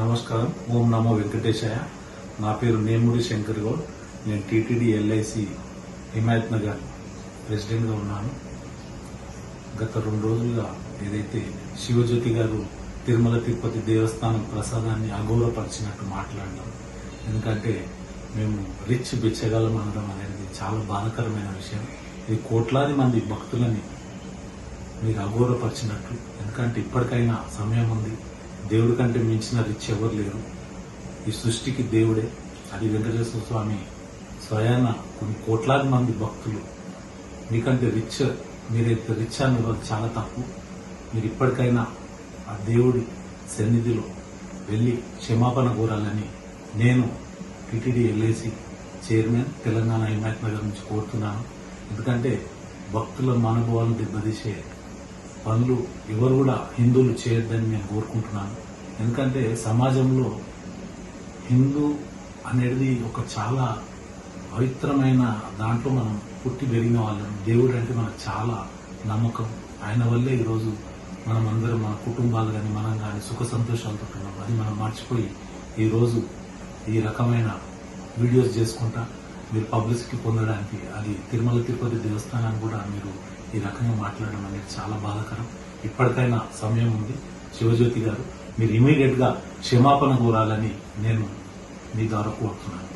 నమస్కారం. ఓం నమో వెంకటేశాయ. నా పేరు నేముడి శంకర్ గౌడ్. నేను టీటీడీ ఎల్ఐసి హిమాయత్ నగర్ ప్రెసిడెంట్గా ఉన్నాను. గత రెండు రోజులుగా ఏదైతే శివజ్యోతి గారు తిరుమల తిరుపతి దేవస్థానం ప్రసాదాన్ని అగౌరవపరిచినట్టు మాట్లాడడం ఎందుకంటే మేము రిచ్ బిచ్చగలం అనడం అనేది చాలా బాధకరమైన విషయం. ఇది కోట్లాది మంది భక్తులని మీరు అగౌరవపరిచినట్లు ఎందుకంటే ఇప్పటికైనా సమయం ఉంది. దేవుడి కంటే మించిన రిచ్ ఎవరు లేరు. ఈ సృష్టికి దేవుడే. అది వెంకటేశ్వర స్వామి స్వయాన కొన్ని కోట్లాది మంది భక్తులు. మీకంటే రిచ్ మీరైతే రిచ్ అని ఇవ్వదు చాలా తప్పు మీరు ఇప్పటికైనా ఆ దేవుడి సన్నిధిలో వెళ్ళి క్షమాపణ కోరాలని నేను TTD LIC chairman Telangana Himayat Nagar నుంచి కోరుతున్నాను. ఎందుకంటే భక్తుల మనోభావాలను దెబ్బతీసే పనులు ఎవరు కూడా హిందువులు చేయొద్దని నేను కోరుకుంటున్నాను. ఎందుకంటే సమాజంలో హిందూ అనేది ఒక చాలా పవిత్రమైన దాంట్లో మనం పుట్టి పెరిగిన వాళ్ళం. దేవుడు అంటే మనకు చాలా నమ్మకం. ఆయన వల్లే ఈరోజు మనం అందరం మన కుటుంబాలు కానీ మనం కానీ సుఖ సంతోషాలతో ఉన్నాం. అది మనం మర్చిపోయి ఈరోజు ఈ రకమైన వీడియోస్ చేసుకుంటా మీరు పబ్లిసిటీ పొందడానికి అది తిరుమల తిరుపతి దేవస్థానాన్ని కూడా మీరు ఈ రకంగా మాట్లాడడం అనేది చాలా బాధాకరం. ఇప్పటికైనా సమయం ఉంది. శివజ్యోతి గారు మీరు ఇమీడియట్గా క్షమాపణ కోరాలని నేను మీ ద్వారా కోరుతున్నాను.